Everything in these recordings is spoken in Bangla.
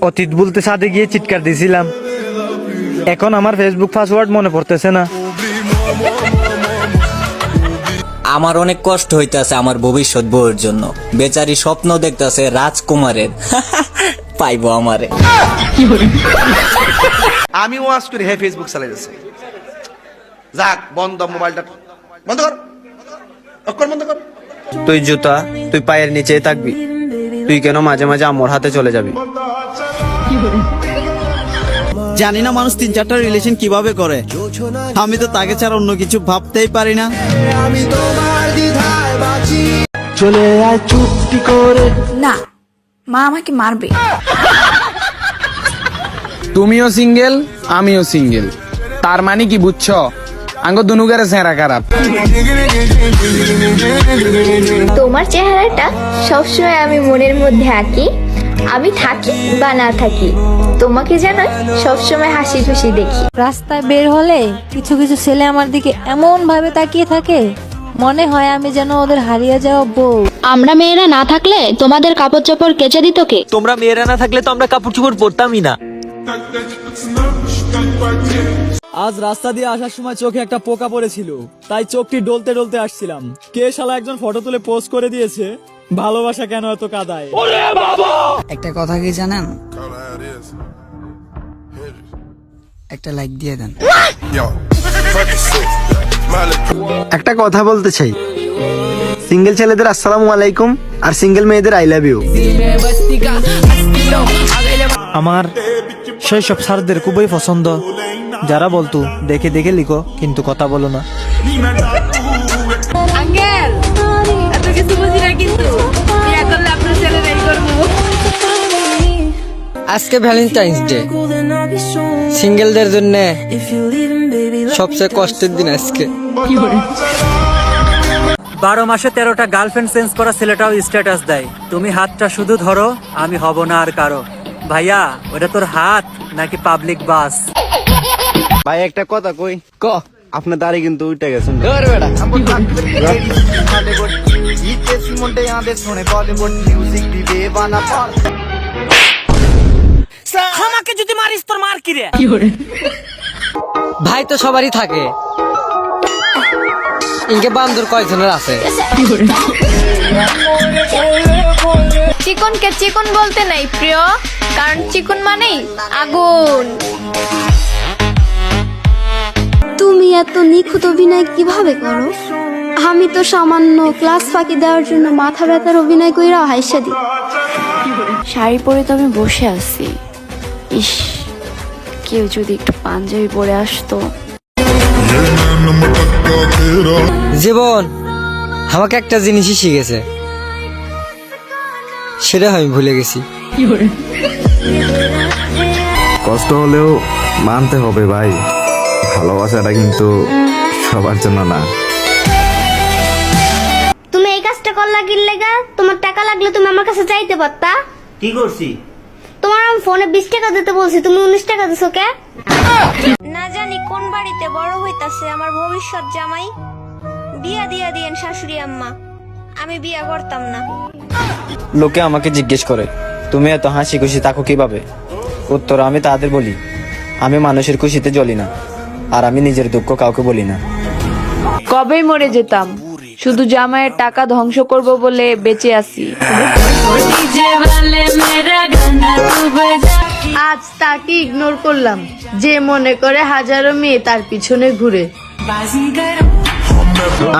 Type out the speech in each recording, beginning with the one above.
অতীত বলতে সাথে গিয়ে চিৎকার দিয়েছিলাম। এখন আমার ফেসবুক পাসওয়ার্ড মনে পড়তেছে না। আমার অনেক কষ্ট হইতেছে আমার ভবিষ্যৎ বউয়ের জন্য। বেচারি স্বপ্ন দেখতাছে রাজকুমারের। পাইব আমারে। আমি ওয়াজ করি হে ফেসবুক চালাইতেছে। যাক বন্ধ মোবাইলটা বন্ধ কর। অক্ষর বন্ধ কর। তুই জুতা তুই পায়ের নিচে থাকবি। তুই কেন মাঝে মাঝে আমার হাতে চলে যাবি? জানি না মানুষ তিন চারটা রিলেশন কীভাবে করে। আমি তো তাকে ছাড়া অন্য কিছু ভাবতেই পারি না। না মা আমাকে মারবে। তুমিও সিঙ্গেল আমিও সিঙ্গেল তার মানে কি বুঝছ? আঙ্গ দুনুগারে সেরা খারাপ। তোমার চেহারাটা সবসময় আমি মনের মধ্যে আঁকি আমি থাকি বা না থাকি তোমাকে যেন সবসময় হাসি খুশি দেখি। রাস্তায় বের হলে কিছু কিছু ছেলে আমার দিকে এমন ভাবে তাকিয়ে থাকে মনে হয় আমি যেন ওদের হারিয়ে যাওয়া বউ। আমরা মেয়েরা না থাকলে তোমাদের কাপড় চোপড় কেচে দিত কে? তোমরা মেয়েরা না থাকলে তো আমরা কাপড় চোপড় পরতামই না। আজ রাস্তা দিয়ে আসার সময় চোখে একটা পোকা পড়েছিল। তাই চোখটি ডলতে ডলতে আসছিলাম। কে শালা একজন ফটো তুলে পোস্ট করে দিয়েছে? ভালোবাসা কেন এত কাদায়? একটা কথা কি জানেন? একটা লাইক দিয়ে দেন। একটা কথা বলতে চাই। সিঙ্গেল ছেলেদের আসসালামু আলাইকুম আর সিঙ্গেল মেয়েদের আই লাভ ইউ। আমার শৈশব স্যারদের খুবই পছন্দ। যারা বলতো দেখে দেখে লিখো কিন্তু কথা বলো না। আজকে ভ্যালেন্টাইন্স ডে সিঙ্গেলদের জন্য সবচেয়ে কষ্টের দিন আজকে। বারো মাসে তেরোটা গার্লফ্রেন্ড চেঞ্জ করা ছেলেটাও স্ট্যাটাস দেয়। তুমি হাতটা শুধু ধরো আমি হব না আর কারও। ভাইয়া ওটা তোর হাত নাকি পাবলিক বাস ভাই একটা কথা কই? ক? আপনার দাড়ি কিন্তু উঠে গেছেন ভাই তো সবারই থাকে। ইনকে বান্দর কয়জনের আছে? চিকনকে চিকন বলতে নাই প্রিয়। কারণ চিকন মানেই আগুন। তুমি এত নিখুঁত অভিনয় কীভাবে করো? আমি তো সামান্য ক্লাস ফাঁকি দেওয়ার জন্য মাথা ব্যথার অভিনয় কইরা হাইসা দিই। শাড়ি পরে তো আমি বসে আছি। ইস কেউ যদি একটু পাঞ্জাবি পরে আসতো। জীবন আমাকে একটা জিনিসই শিখেছে। সেটা আমি ভুলে গেছি। কষ্ট হলেও মানতে হবে ভাই। ভালোবাসাটা কিন্তু সবার জন্য না। তুমি এই কাজটা করলা কি লেগা? তোমার টাকা লাগলে তুমি আমার কাছে চাইতে পারতা। কি করছি? তোমার আমি ফোনে বিশ টাকা দিতে বলছি তুমি উনিশ টাকা দিছো কে? না জানি কোন বাড়িতে বড় হইতাছে আমার ভবিষ্যৎ জামাই। বিয়া দিয়া দিয়েন শাশুড়ি আম্মা। আমি বিয়া করতাম না। লোকে আমাকে জিজ্ঞেস করে তুমি এত হাসি খুশি থাকো কীভাবে? উত্তর আমি তাদের বলি আমি মানুষের খুশিতে জ্বলি না আর আমি নিজের দুঃখ কাউকে বলি না। কবেই মরে যেতাম শুধু জামাইয়ের টাকা ধ্বংস করব বলে বেঁচে আছি। আজ তাকে ইগনোর করলাম যে মনে করে হাজারো মেয়ে তার পিছনে ঘুরে।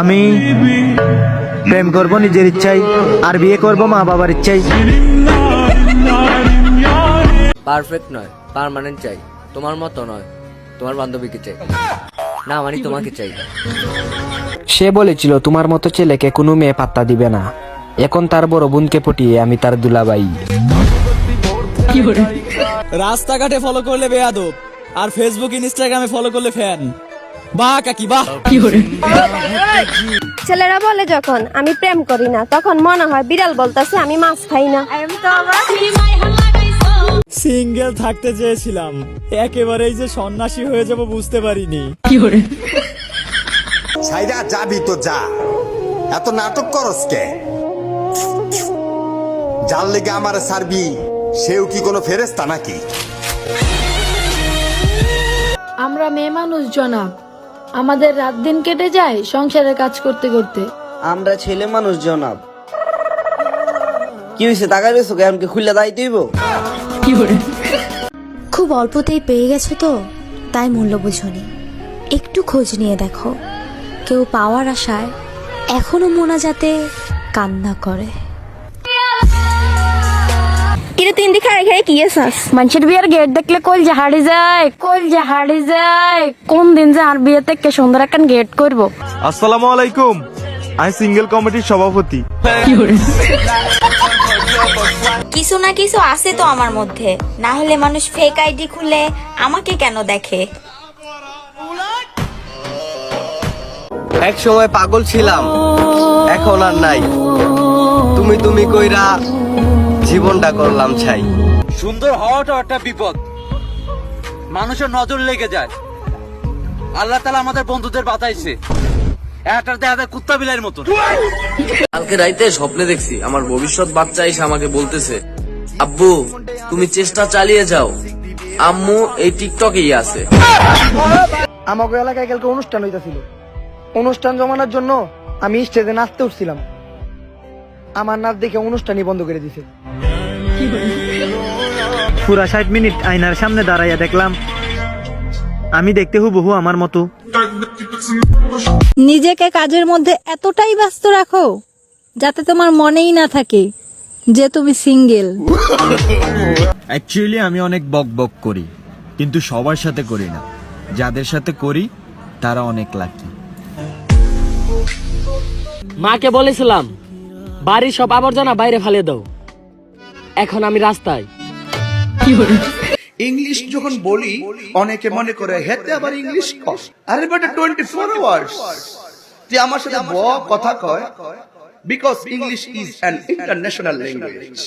আমি প্রেম করব নিজের ইচ্ছাই আর বিয়ে করব মা বাবার ইচ্ছাই পারফেক্ট নয় পার্মানেন্ট চাই। তোমার মতো নয় তোমার বান্ধবীকে চাই। না মানে তোমাকে চাই সে বলেছিল তোমার মতো ছেলেকে কোনো মেয়ে পাত্তা দিবে না। এখন তার বড় বোনকে পটিয়ে আমি তার দুলাবাই রাস্তাঘাটে ফলো করলে বেয়াদব আর ফেসবুক ইনস্টাগ্রামে ফলো করলে ফ্যান বাহ কাকি বাহ। ছেলেরা বলে যখন আমি প্রেম করি না তখন মনে হয় বিড়াল বলতাছে আমি মাছ খাই না। সিঙ্গেল থাকতে চেয়েছিলাম। একেবারেই যে সন্ন্যাসী হয়ে যাব বুঝতে পারিনি। সাইরা যাবি তো যা। এত নাটক করস কে? যার লেগে আমার সারবি সেও কি কোনো ফেরেস্তা নাকি? আমরা মেয়ে মানুষ জনাব। আমাদের রাত দিন কেটে যায় সংসারের কাজ করতে করতে। আমরা ছেলে মানুষ জনাব। কি হয়েছে? টাকা রয়েছে এমনকি খুললে দায় দিব খুব অল্পতেই পেয়ে গেছো তো? তাই মূল্য বুঝনি। একটু খোঁজ নিয়ে দেখো। কেউ পাওয়ার আশায় এখনও মোনা যাতে কান্না করে। কিরে তিন দিকে খাই কি এসাস মানুষের বিয়ের গেট দেখলে কল জাহাড়ি যায় কল জাহাড়ি যায়। কোন দিন যে আর বিয়েতে কে সুন্দর একটা গেট করব? আসসালামু আলাইকুম। আমি সিঙ্গেল কমিটির সভাপতি। কিছু না কিছু আছে তো আমার মধ্যে। না হলে মানুষ ফেক আইডি খুলে আমাকে কেন দেখে? এক সময় পাগল ছিলাম এখন আর নাই। তুমি তুমি কইরা জীবনটা করলাম ছাই। সুন্দর হওয়াটাও একটা বিপদ। মানুষের নজর লেগে যায়। আল্লাহ তালা আমাদের বন্ধুদের বাতাইছে একটা দেখা যায় কুত্তা বিলাইয়ের মতন। কালকে রাইতে স্বপ্নে দেখছি আমার ভবিষ্যৎ বাচ্চা এসে আমাকে বলতেছে আব্বু তুমি চেষ্টা চালিয়ে যাও। আম্মু এই টিকটকেই আছে। আমাকে এলাকায় কালকে অনুষ্ঠান হইতাছিল। অনুষ্ঠান জমানোর জন্য আমি স্টেজে নাচতে উঠছিলাম। আমার নাচ দেখে অনুষ্ঠানই বন্ধ করে দিছে। পুরা ষাট মিনিট আয়নার সামনে দাঁড়াইয়া দেখলাম। আমি দেখতে হুবহু আমার মতো। নিজেকে কাজের মধ্যে এতটাই ব্যস্ত রাখো যাতে তোমার মনেই না থাকে যে তুমি সিঙ্গেল। অ্যাকচুয়ালি আমি অনেক বক বক করি কিন্তু সবার সাথে করি না। যাদের সাথে করি তারা অনেক লাকি মাকে বলেছিলাম বাড়ির সব আবর্জনা বাইরে ফেলে দাও। এখন আমি রাস্তায়। ইংলিশ যখন বলি, অনেকে মনে করে হেতে আবার ইংলিশ আরে বেটা টোয়েন্টি ফোর আওয়ার্স তুই আমার সাথে ব কথা কয় because English is an international language